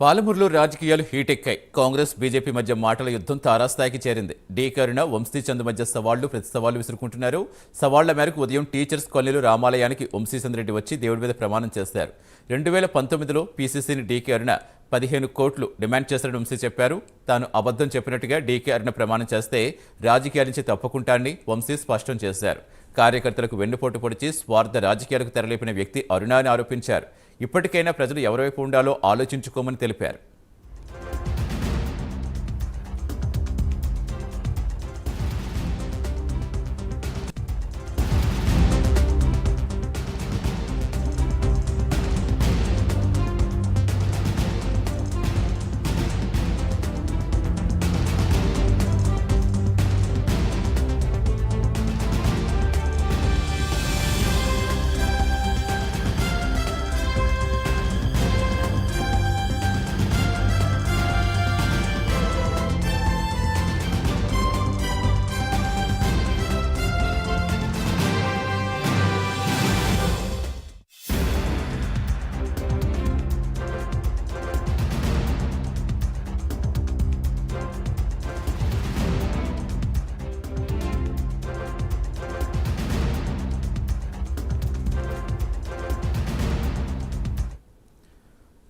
పాలమూరులో రాజకీయాలు హీటెక్కాయి. కాంగ్రెస్ బీజేపీ మధ్య మాటల యుద్ధం తారాస్థాయికి చేరింది. డి. కరుణ వంశీచంద్ మధ్య సవాళ్ళు ప్రతి సవాళ్ళు విసురుకుంటున్నారు. సవాళ్ళ మేరకు ఉదయం టీచర్స్ కాలనీలో రామాలయానికి వంశీచంద్ రెడ్డి వచ్చి దేవుడి మీద ప్రమాణం చేశారు. రెండు వేల పంతొమ్మిదిలో పీసీసీని డీకే అరుణ పదిహేను కోట్లు డిమాండ్ చేశారని వంశీ చెప్పారు. తాను అబద్ధం చెప్పినట్టుగా డీకే అరుణ ప్రమాణం చేస్తే రాజకీయాల నుంచి తప్పుకుంటానని వంశీ స్పష్టం చేశారు. కార్యకర్తలకు వెన్నుపోటు పొడిచి స్వార్థ రాజకీయాలకు తెరలేపిన వ్యక్తి అరుణ అని ఆరోపించారు. ఇప్పటికైనా ప్రజలు ఎవరివైపు ఉండాలో ఆలోచించుకోమని తెలిపారు.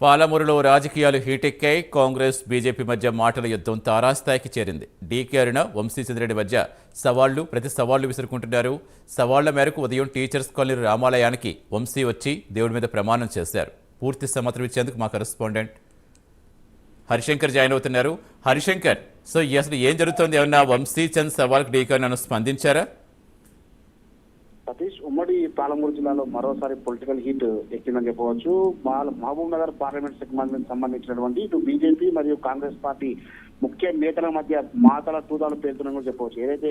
పాలమూరులో రాజకీయాలు హీటెక్కాయి. కాంగ్రెస్ బీజేపీ మధ్య మాటల యుద్ధం తారాస్థాయికి చేరింది. డీకే అరుణ వంశీచంద్రెడ్డి మధ్య సవాళ్ళు ప్రతి సవాళ్ళు విసురుకుంటున్నారు. సవాళ్ళ మేరకు ఉదయం టీచర్స్ కాలనీ రామాలయానికి వంశీ వచ్చి దేవుడి మీద ప్రమాణం చేశారు. పూర్తి సమాచారం ఇచ్చేందుకు మా కరెస్పాండెంట్ హరిశంకర్ జాయిన్ అవుతున్నారు. హరిశంకర్ సో అసలు ఏం జరుగుతోంది? ఏమన్నా వంశీచంద్ సవాల్కి డీకే నన్ను స్పందించారా? సతీష్ ఉమ్మడి పాలమూరు జిల్లాలో మరోసారి పొలిటికల్ హీట్ ఎక్కిందని చెప్పవచ్చు. మహబూబ్ నగర్ పార్లమెంట్ సెగ్మెంట్ సంబంధించినటువంటి ఇటు బీజేపీ మరియు కాంగ్రెస్ పార్టీ ముఖ్య నేతల మధ్య మాతల తూదాలు పేరుతున్నాయని కూడా చెప్పవచ్చు. ఏదైతే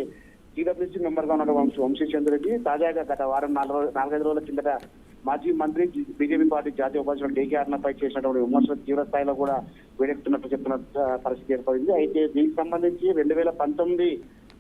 టీడబ్ల్యూసీ మెంబర్గా ఉన్న వంశీ వంశీచంద్ర రెడ్డి తాజాగా గత వారం నాలుగు నాలుగైదు రోజుల కిందట మాజీ మంత్రి బీజేపీ పార్టీ జాతీయ ఉపాధ్యక్షుడు డీకే అర్ణపై చేసినటువంటి విమర్శలు తీవ్ర స్థాయిలో కూడా వేడెక్కుతున్నట్టు చెప్తున్న పరిస్థితి ఏర్పడింది. అయితే దీనికి సంబంధించి రెండు వేల పంతొమ్మిది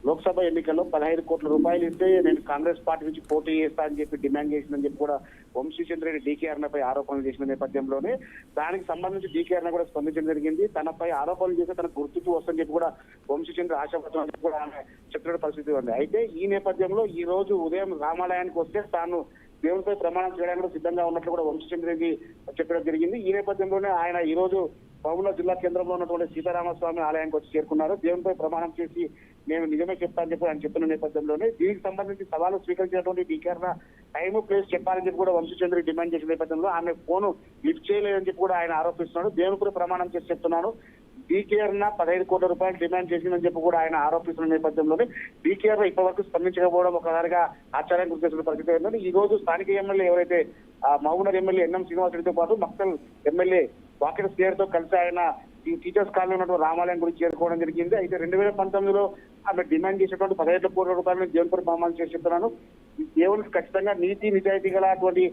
లోక్సభ ఎన్నికల్లో పదహైదు కోట్ల రూపాయలు ఇస్తే నేను కాంగ్రెస్ పార్టీ నుంచి పోటీ చేస్తా అని చెప్పి డిమాండ్ చేసిందని చెప్పి కూడా వంశీచంద్ర రెడ్డి డీకే ఆరోపణలు చేసిన నేపథ్యంలోనే దానికి సంబంధించి డీకేఆర్న కూడా స్పందించడం జరిగింది. తనపై ఆరోపణలు చేస్తే తన గుర్తుకు వస్తుందని చెప్పి కూడా వంశీచంద్ర ఆశాపడతాం అని కూడా ఆమె చెప్పిన పరిస్థితి ఉంది. అయితే ఈ నేపథ్యంలో ఈ రోజు ఉదయం రామాలయానికి వస్తే తాను దేవునిపై ప్రమాణం చేయడానికి సిద్ధంగా ఉన్నట్లు కూడా వంశీచంద్ర చెప్పడం జరిగింది. ఈ నేపథ్యంలోనే ఆయన ఈ రోజు పౌన జిల్లా కేంద్రంలో ఉన్నటువంటి సీతారామస్వామి ఆలయానికి వచ్చి చేరుకున్నారు. దేవునిపై ప్రమాణం చేసి నేను నిజమే చెప్తానని చెప్పి ఆయన చెప్తున్న నేపథ్యంలోనే దీనికి సంబంధించి సవాలు స్వీకరించినటువంటి డీకేర్న టైం ప్లేస్ చెప్పాలని చెప్పి కూడా వంశీచంద్ర డిమాండ్ చేసిన నేపథ్యంలో ఆమె ఫోన్ లిఫ్ట్ చేయలేదని చెప్పి కూడా ఆయన ఆరోపిస్తున్నాడు. దేవునిపై ప్రమాణం చేసి చెప్తున్నాను. డీకేఆర్ పదహైదు కోట్ల రూపాయలు డిమాండ్ చేసిందని చెప్పి కూడా ఆయన ఆరోపిస్తున్న నేపథ్యంలోనే డీకేఆర్ ఇప్పటి వరకు స్పందించకపోవడం ఒకసారిగా ఆశ్చర్యం గుర్తిస్తున్న పరిస్థితి ఏంటంటే ఈ రోజు స్థానిక ఎమ్మెల్యే ఎవరైతే మహబూనర్ ఎమ్మెల్యే ఎన్ఎం శ్రీనివాసరెడ్డితో పాటు మక్సల్ ఎమ్మెల్యే వాకిట్తో కలిసి ఆయన ఈ టీచర్స్ కాలనీ ఉన్నటువంటి రామాలయం గురించి చేరుకోవడం జరిగింది. అయితే రెండు వేల పంతొమ్మిదిలో ఆమె డిమాండ్ చేసినటువంటి పదహైదు కోట్ల రూపాయలను దేవునిపై ప్రమాణం చేసి చెప్తున్నాను. దేవునికి ఖచ్చితంగా నీతి నిజాయితీ గల అటువంటి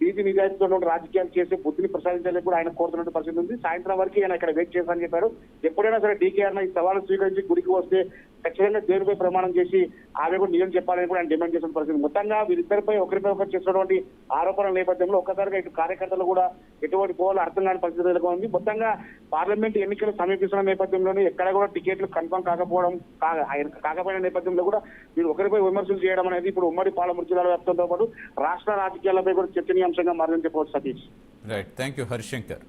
బీజీ నిజాయితీతో రాజకీయాలు చేసి బుద్ధిని ప్రసాదించాలని కూడా ఆయన కోరుతున్న పరిస్థితి ఉంది. సాయంత్రం వరకు ఆయన ఇక్కడ వెయిట్ చేశారని చెప్పారు. ఎప్పుడైనా సరే డీకేఆర్ ఈ సవాలు స్వీకరించి గుడికి వస్తే ఖచ్చితంగా దేవునిపై ప్రమాణం చేసి ఆమె కూడా నిజం చెప్పాలని కూడా ఆయన డిమాండ్ చేసిన పరిస్థితి మొత్తంగా వీరిద్దరిపై ఒకరిపై ఒకరు చేసినటువంటి ఆరోపణల నేపథ్యంలో ఒక్కసారిగా ఇటు కార్యకర్తలు కూడా ఎటువంటి పోవాలో అర్థం కాని పరిస్థితి ఉంది మొత్తంగా పార్లమెంట్ ఎన్నికలు సమీపిస్తున్న నేపథ్యంలోనే ఎక్కడ కూడా టికెట్లు కన్ఫర్మ్ కాకపోవడం ఆయన కాకపోయిన నేపథ్యంలో కూడా వీరు ఒకరిపై విమర్శలు చేయడం అనేది ఇప్పుడు ఉమ్మడి పాలమూరు జిల్లాల వ్యాప్తంతో పాటు రాష్ట్ర రాజకీయాలపై కూడా చర్చనీయాంశంగా మారిందని చెప్పవచ్చు Satish. Right thank you Harishankar